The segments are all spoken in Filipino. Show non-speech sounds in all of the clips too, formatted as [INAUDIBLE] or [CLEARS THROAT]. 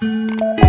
Dito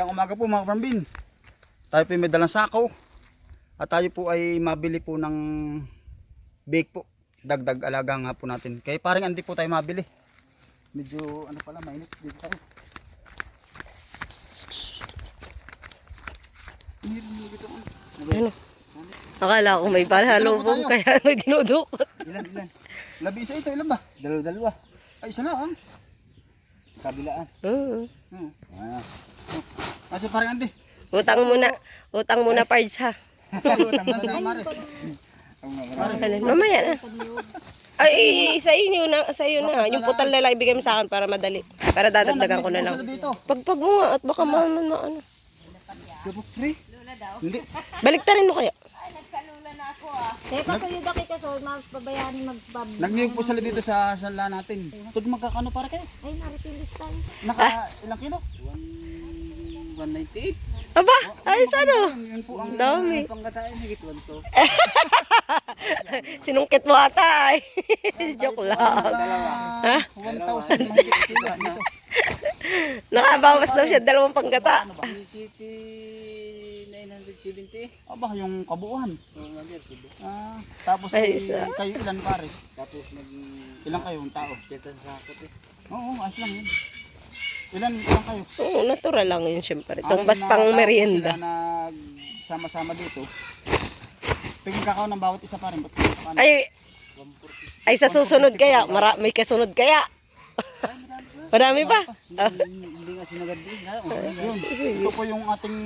Magandang umaga po mga kapambin. Tayo po ay may dalang sako. At tayo po ay mabili po ng bake po. Dagdag alaga nga po natin. Kaya parang hindi po tayo mabili. Medyo ano pala mainit dito tayo. Ano? Akala ko may palalubong kaya [LAUGHS] may dinudukot. Ilan, ilan? Labi isa ito, ilan ba? Dalawa, dalawa. Ay, isa na, ah. Kabilaan. Hmm. Hmm. Ah. Kasi parang andi. Utang muna. Utang muna parts ha. [LAUGHS] Utang na sa mare. Ano, mamaya na. Ay, sa inyo na, sa iyo na. Yung putal na lang ibigay mo sa akin para madali. Para dadagdagan ko na lang. Pagpag mo nga at baka man, man ano. Gabok free. Hindi. Baliktarin mo kaya. Teka, so yung daki kaso, magpabayaan magpab... Nagniyog po sila dito sa sala natin. Tug magkakano para kayo? Ay, naritilis tayo. Naka ilang kilo? 198. Aba, ay ano? Yun po ang Dami. pangkatain higit 1 to. [LAUGHS] Sinungkit mo ata ay. [LAUGHS] Joke lang. Ha? 1,000 mahigit kilo dito. [LAUGHS] Nakabawas daw siya dalawang panggata. Aba, yung kabuuan. Ah, tapos Ay, eh, isa. kayo ilan pare? Tapos nag... Ilan kayo, ang tao? Oo, ayos lang yun. Ilan, ilan kayo? Oo, natural lang yun syempre. Anim Tumbas pang merienda. Sila nagsama-sama dito. Tingin kakao ng bawat isa pa rin. Ba't kakao? Ay, ay sa susunod kaya, mara, may kasunod kaya. [LAUGHS] Marami pa. Hindi nga sinagad din. Ito po yung ating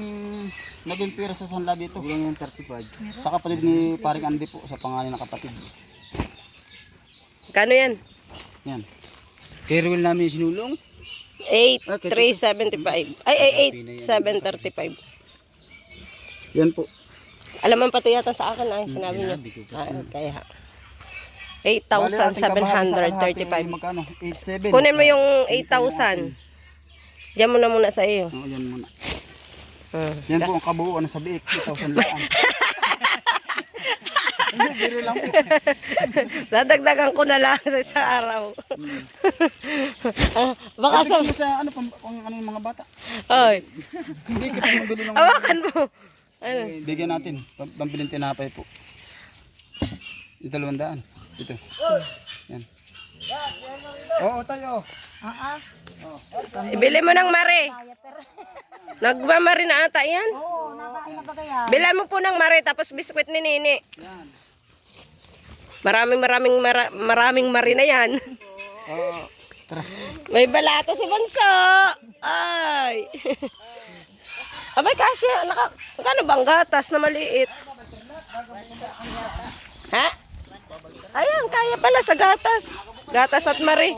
naging pera sa sanla dito. Yung yung 35. Sa kapatid ni paring Andy po, sa pangalan ng kapatid. Kano yan? Yan. Kaya rin namin sinulong. 8,375. Ay, ay, 8,735. Yan po. Alaman pati yata sa akin ay sinabi. Ah, kaya. Bale, ating kabahagi sa kalahati, 8,735. Magkano? 87. Kunin mo yung 8,000. Diyan mo na muna sa iyo. Oo, yan muna. Hmm. Yan po ang kabuuan sa biik. 2,000 laan. [LAUGHS] Biro lang po. [LAUGHS] Dadagdagan ko na lang [LAUGHS] sa isang araw. [LAUGHS] Ah, Baka sa... sa ano, pang, pang, ano yung mga bata. Oy, Hindi, kasi mabili ng... hawakan mo. Ano? Bigyan natin. Pam- Pambilin tinapay po. Yung dalawang daan. Ito. Yan. Oo, tayo. Ah, ah. Ibili mo ng mare. Nagmamari na ata yan. Oo, nakain na ba kaya? Bilan mo po ng mare tapos biskwit ni Nini. Maraming maraming mara, maraming mari na yan. Tara. May balato si Bonso. Ay. [LAUGHS] Abay kasi naka kano bang gatas na maliit? Ha? Ayan, kaya pala sa gatas. Gatas at mari.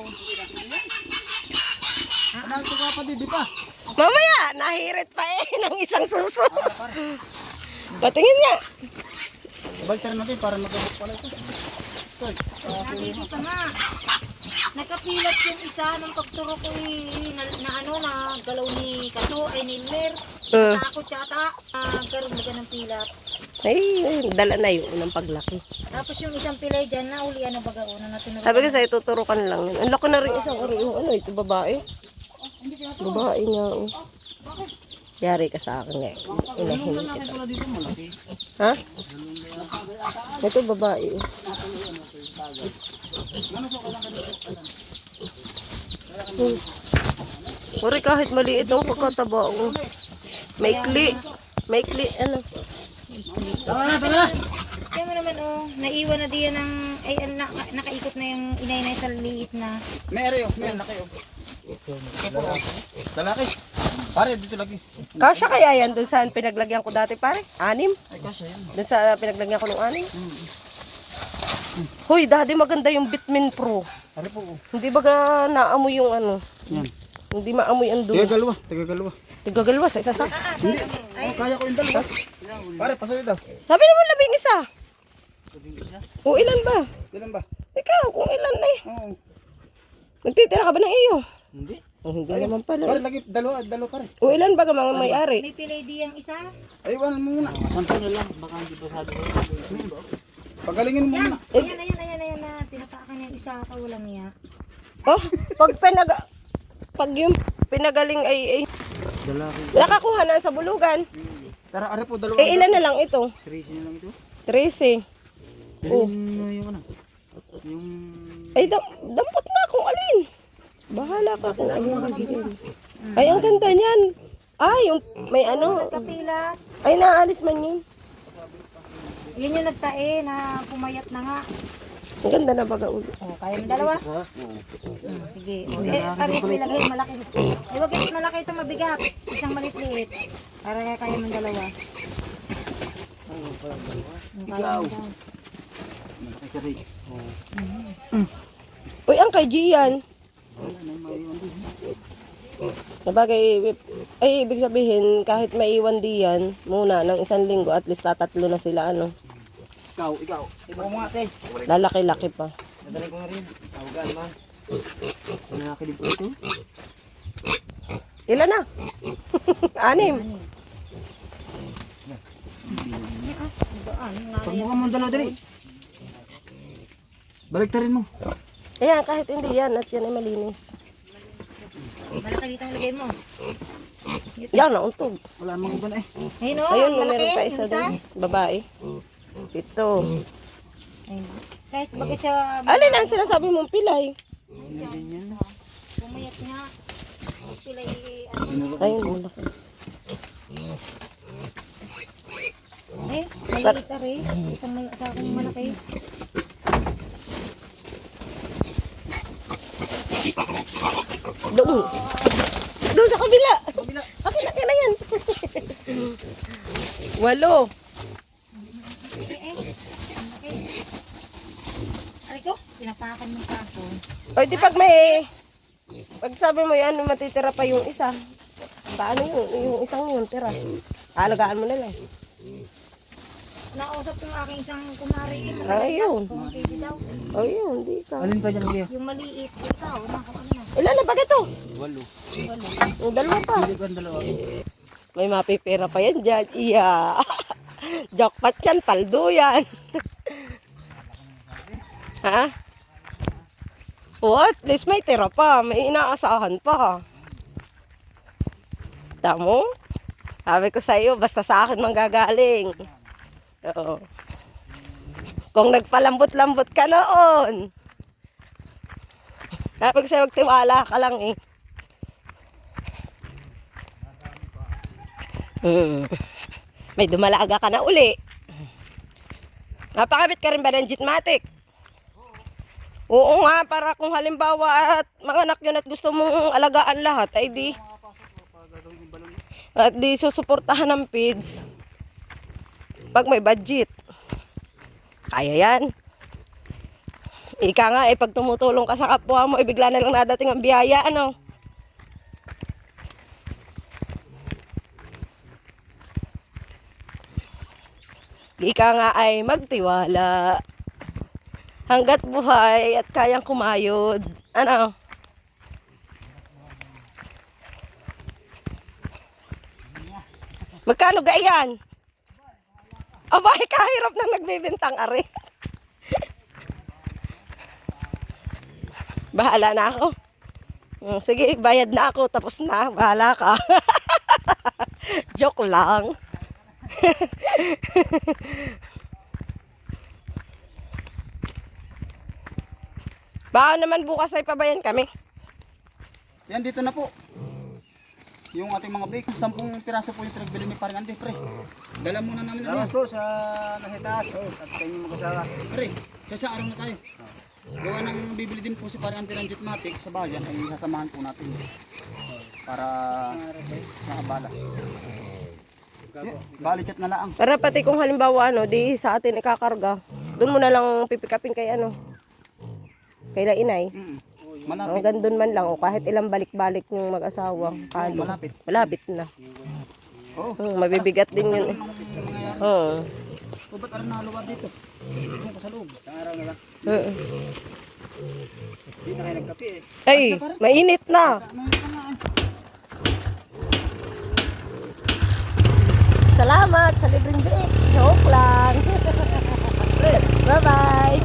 Mamaya, nahirit pa eh [LAUGHS] ng isang suso. Patingin nga. Balik natin para magabot pala ito. Nandito pa nga. Nakapilat yung isa ng pagturo ko eh, na, na ano na galaw ni Kaso ay ni Mer. Uh, Takot yata. Uh, karoon na ng pilat. ay, dala na yun ng paglaki. Tapos yung isang pilay dyan na uli ano baga una na tinuruan. Sabi ko sa'yo, tuturukan lang yun. Ang laki na rin isang uri yung ano, ito babae. Babae nga. Oh. Yari ka sa akin ngayon. Unahin kita. Ha? Ito babae. Hmm. Uri kahit maliit ang pagkataba. Oh. Maikli. Maikli. Ano? Tara na, tara na. Kaya mo naman oh, naiwan na diyan ng, ay ano, na, nakaikot na yung inay-inay sa liit na. Ari oh. May laki oh. Lalaki. Pare, dito lagi. Kasya kaya yan dun saan pinaglagyan ko dati pare? Anim? Ay, kasya yan. Dun sa pinaglagyan ko ng anim? Hoy, daddy maganda yung Bitmin Pro. Ari po oh. Hindi ba naamoy yung ano? Yan. Hindi maamoy ang Tiga dulo. galwa. Tiga galwa. Tigagalwa sa isa sa. Hindi. Oh, kaya ko yung dalawa. Pare, pasuyo daw. Sabi naman labing isa. O ilan ba? Ilan ba? Ikaw, kung ilan na eh. Oo. Nagtitira ka ba ng iyo? Hindi. Oh, hindi naman pala. Pare, lagi dalawa, dalawa pare. O ilan ba ka mga may-ari? May pilay diyang isa. Ay, wala mo muna. Panto na lang, baka hindi pasado. Pagalingin mo muna. Ayan, ayan, ayan, ayan na. Tinapakan niya yung isa ka, walang niya. Oh, pag pinag... Pag yung pinagaling ay... ay nakakuha na sa bulugan. Tara, ari po, dalawa. Eh, ilan na lang ito? Tracy na lang ito. 13. Oh. Yung, yung ano? Yung... Ay, dam dampot na kung alin. Bahala ka kung alin ang bibigyan. Ay, ang ganda niyan. Ay, yung may ano. Kapilat. Ay, naalis man yun. Yan yung nagtae na pumayat na nga. Ang ganda na baga ulo. Oh, kaya mo dalawa? Hmm, Sige. Oh, eh, parehas may lagay, malaki. Eh, wag ito malaki ito, mabigat. Isang maliit-liit. Para kaya kaya mo dalawa. Hmm, Malaki ka rin. Uy, ang kay Gian. Sabagay, ay ibig sabihin, kahit maiwan diyan, muna, ng isang linggo, at least tatatlo na sila, ano, Ikaw, ikaw. Ikaw mo ate. lalaki-laki pa. Nadali ko nga rin. Tawagan man. Nakakilip ko ito. Ilan na? [LAUGHS] Anim. Baan, Pagbuka mo dalawa dali. Baliktarin mo. Ayan, kahit hindi yan at yan ay malinis. Malaki dito ang lagay mo. Yan, nauntog. Wala namang iba na eh. Ayun o, Ayun, malaki. meron pa isa doon. Babae. Ito. Ayun. Kahit baga siya Alin ang sinasabi mong pilay? pumayat nga. Sila ano. Ayun, malaki. Eh, maliit na rin. Isang malaki. Doon. Doon sa kabila. Akin, akin na yan. [LAUGHS] Walo. Aray ko, pinapakan mo pa ako. O di pag may... Pag sabi mo yan, matitira pa yung isa. Paano yun? Yung isang yun, tira. Alagaan mo na lang. Nausap yung aking isang kumari. Eh, Ayun. Kung kayo daw. O yun, di ka. Alin pa dyan, Kuya? Yung maliit, ikaw, na ano na. Ilan na ba ito? Walo. Walo. Yung dalawa pa. Hindi ko ang dalawa. May mapipira pa yan dyan. Iya. [LAUGHS] Jackpot yan, paldo yan. [LAUGHS] ha? What? At least may tira pa. May inaasahan pa. Tamo? Sabi ko sa iyo, basta sa akin manggagaling. Oo. Kung nagpalambot-lambot ka noon. Ko sa'yo, magtiwala ka lang eh. Hmm. May dumalaga ka na uli. Napakabit ka rin ba ng Jitmatic? Oo nga, para kung halimbawa at mga anak yun at gusto mong alagaan lahat, ay di. At di susuportahan ng feeds. Pag may budget. Kaya yan. Ika nga, eh, pag tumutulong ka sa kapwa mo, eh, bigla na lang nadating ang biyaya, ano? Ika nga ay magtiwala. Hanggat buhay at kayang kumayod. Ano? Magkano ga yan? Abay, kahirap nang nagbibintang ari. Bahala na ako. Mm, Sige, bayad na ako. Tapos na. Bahala ka. [LAUGHS] Joke lang. [LAUGHS] Baka naman bukas ay pabayan kami. Yan, dito na po. Yung ating mga bake, sampung piraso po yung pinagbili ni Parang Ande, pre. Dala muna namin na Salamat po sa nakitaas at sa inyong mag-asawa. Pre, sa isang araw na tayo. Gawa nang bibili din po si Parang Ante ng Jitmatic sa bayan ay sasamahan po natin. Para sa abala. Bali chat na laang. Para pati kung halimbawa ano, di sa atin ikakarga. Doon mo na lang pipikapin kay ano. Kay na inay. Mm. Malapit. Hanggang doon man lang o kahit ilang balik-balik yung mag-asawa. Malapit. Malapit na. Oo. Hmm, mabibigat din yun. eh. Oo. O ba't alam naluwad dito? Doon ka sa loob. Araw na lang. Oo. Hindi na kayo nagkape eh. Ay, mainit na. Salamat sa libreng biik. Joke lang. [LAUGHS] Bye-bye.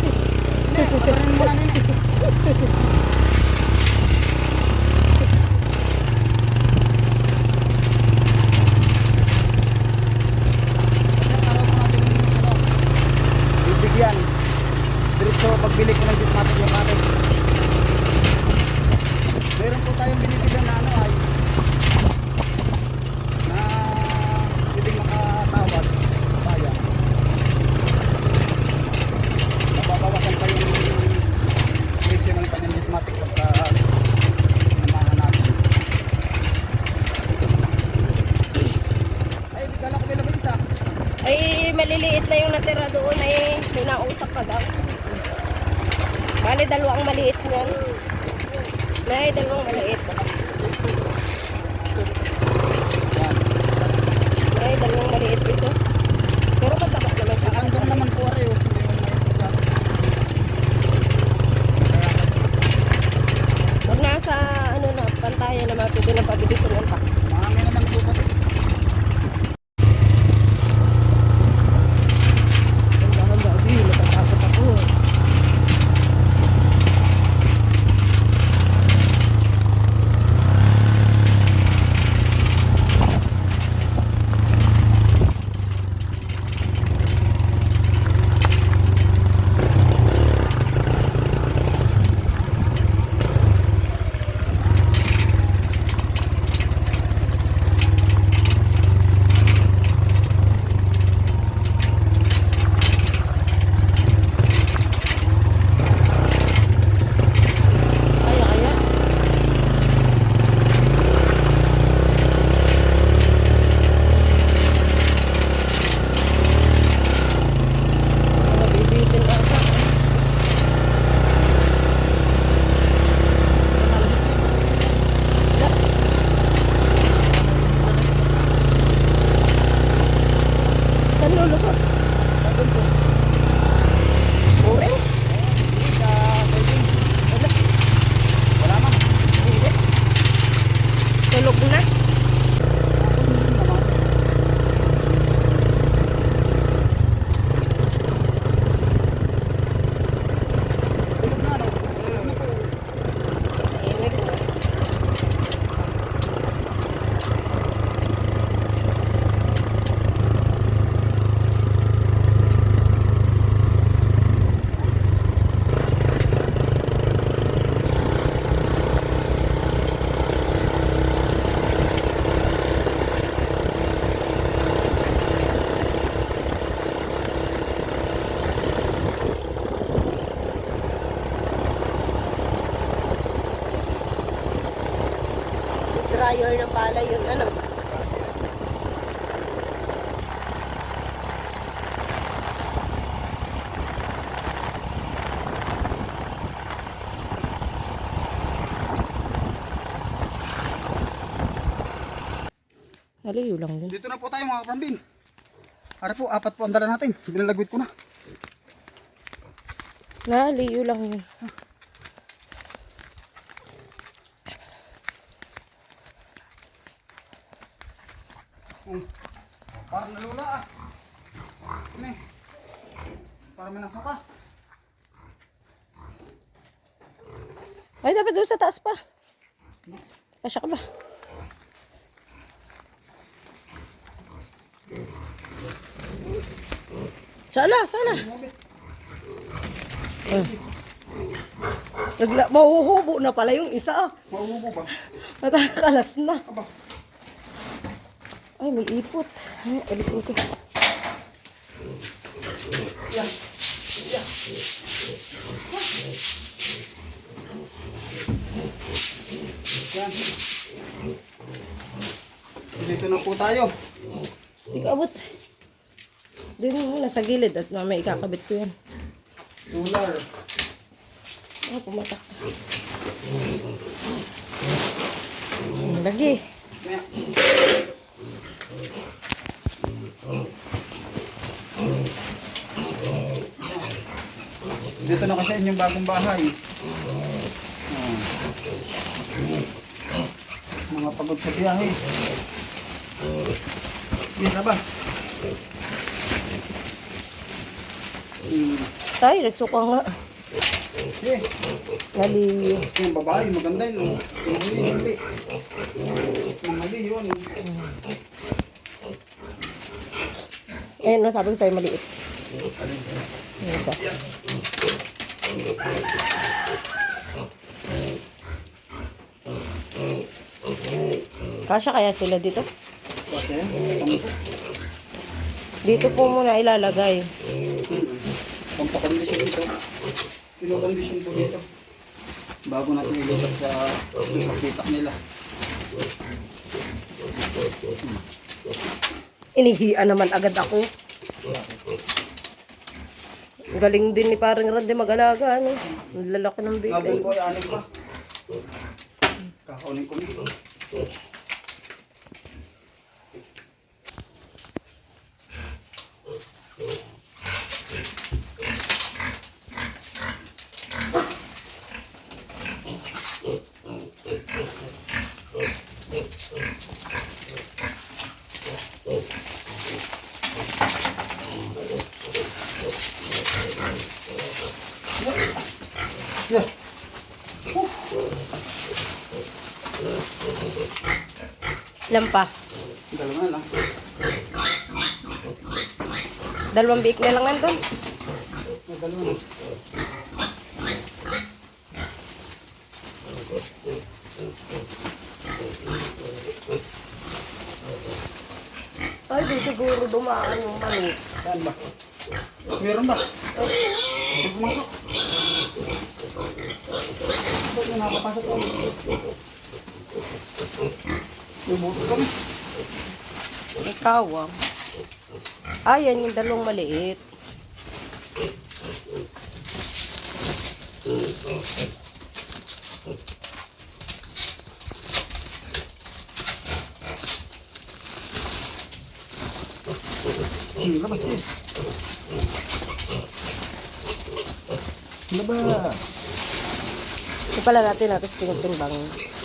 Pala yun. Ano? Aliyo lang din. Dito na po tayo mga kaparambin. Ara po, apat po ang dala natin. Binalagwit ko na. Naliyo lang yun. Um, parang nalula ah. Kami. Parang may nasaka. Ay, dapat doon sa taas pa. Kasya ka ba? Sala, sala. Ah. Nagla, mahuhubo na pala yung isa. ah. Mauubo ba? Natakalas na. Aba. Ay, may ipot. Ay, alisin ko. Yan. Dito na po tayo. Hindi ko abot. Din mo nasa gilid at mamaya ikakabit ko yan. Solar. Ah, pumatak. Lagi. Kaya. Dito na kasi inyong bagong bahay. Ah. Mga pagod sa biyahe. Sige, labas. Hmm. Tay, nagsuka nga. Sige. Nali. Yung babae, maganda yun. oh. Yung huli, huli. Yung huli, yun. Eh, no, sabi ko sa'yo maliit. Yung isa. Kasya kaya sila dito? Dito po muna ilalagay. Pampakondisyon dito. Pinokondisyon po dito. Bago natin ilipat sa kapitak nila. Inihian naman agad ako. Galing din ni parang Randy mag-alaga, ano? Ang lalaki ng bigay. ko ay anim pa. Kakaunin ko nito. Ilan pa? Dalawa na lang. Dalawang biik na lang nandun. Dalawa na. Ay, di siguro dumaan yung mani. Saan ba? Meron ba? Hindi pumasok. Ba't yung nakapasok ko? Buto kami. Ikaw ah. Ah, yan yung dalawang maliit. Labas eh. Labas. Ito pala natin natin tinitimbang. Pagod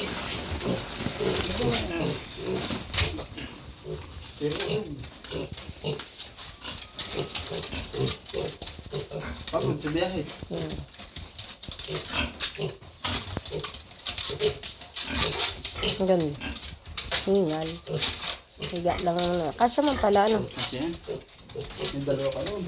biyahe. Yan. Ang ganda. Hingal. Higa lang na. Kasya man pala, ano? Kasi yan. Yung dalawa ka yun.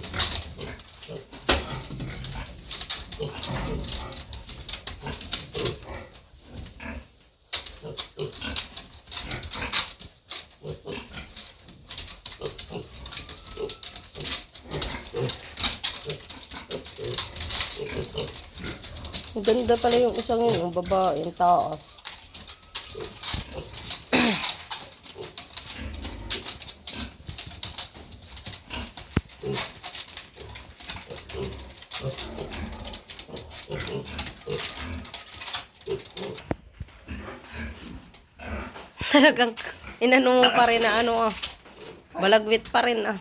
Ganda pala yung isang yun, yung baba, yung taas. Talagang inano pa rin na ano ah. Balagwit pa rin ah.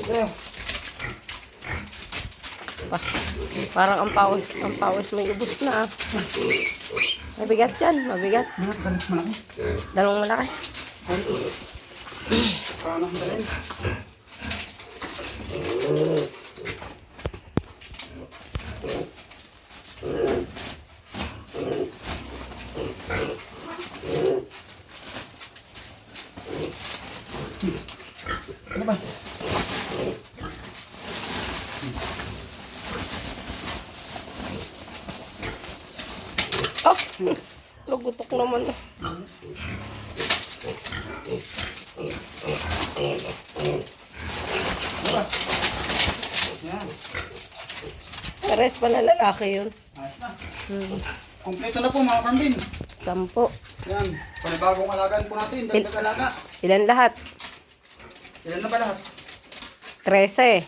Ito. Pa, parang ang pawis, ang pawis may ubos na ah. Mabigat yan, mabigat. Ganit malaki. Dalawang malaki. [CLEARS THROAT] Paano ang dalhin? Labas. Oh, lugutok naman. Pares pa na lalaki yun. Ayos na. Hmm. Kompleto na po mga kambin. Sampo. Yan. Panibagong alagaan po natin. Dagdag alaga. Ilan lahat? Ilan na ba lahat? 13,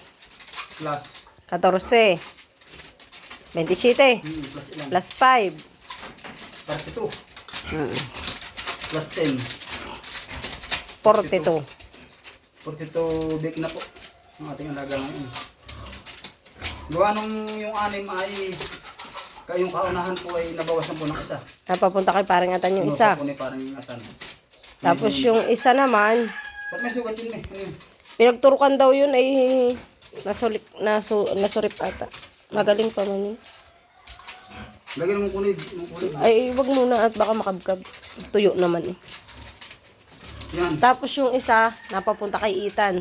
Plus. 14, 27, Hmm, plus ilan? plus 5. 32. Hmm. Plus 10. 42. 42 big na po. Ang ating alaga ngayon. Gawa nung yung anim ay kayong kaunahan po ay nabawasan po ng isa. Napapunta kay parang atan yung Ano isa. po ni parang ingatan. Tapos yung isa naman, Ba't may sugat yun eh? Ano yun? pinagturukan daw yun ay nasulik, nasu, nasurip ata. Magaling pa man yun. Lagyan mo kulid. Yung kulid. Ay, wag muna at baka makabkab. Tuyo naman eh. Yan. Tapos yung isa, napapunta kay Ethan.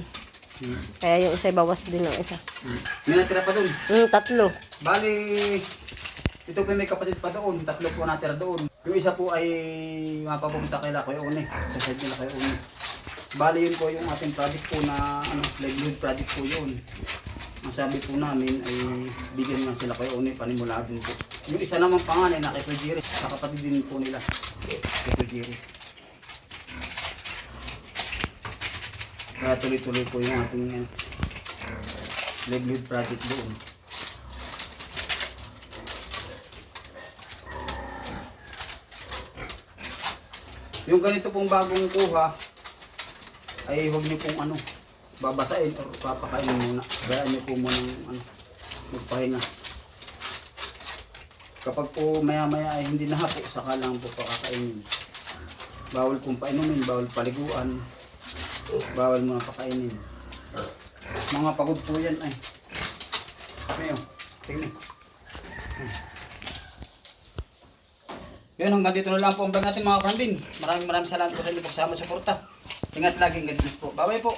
Hmm. Kaya yung isa bawas din ng isa. Hmm. May natira pa doon. Hmm, tatlo. Bali, ito po may kapatid pa doon. Tatlo po natira doon. Yung isa po ay mapapunta kay Lakoy One. Sa side nila kay One. Bali yun po yung ating project po na ano, livelihood project po yun. Ang sabi po namin ay bigyan nga sila kay One panimula din po. Yung isa naman panganay na kay Jerry. Sa kapatid din po nila. Kay Jerry. Kaya tuloy-tuloy po yung ating uh, livelihood project doon. Yung ganito pong bagong kuha, ay huwag niyo pong ano, babasain o papakainin muna. Bayaan niyo po muna ng ano, magpahinga. Kapag po maya maya ay hindi na hapo, saka lang po pakakainin. Bawal pong painumin, bawal paliguan, bawal mga pakainin. Mga pagod po yan ay. Mayo, tingnan. Yun, hanggang dito na lang po ang vlog natin mga karambin. Maraming maraming salamat po sa inyong pagsama at suporta. Ingat lagi, God bless po. Bye-bye po.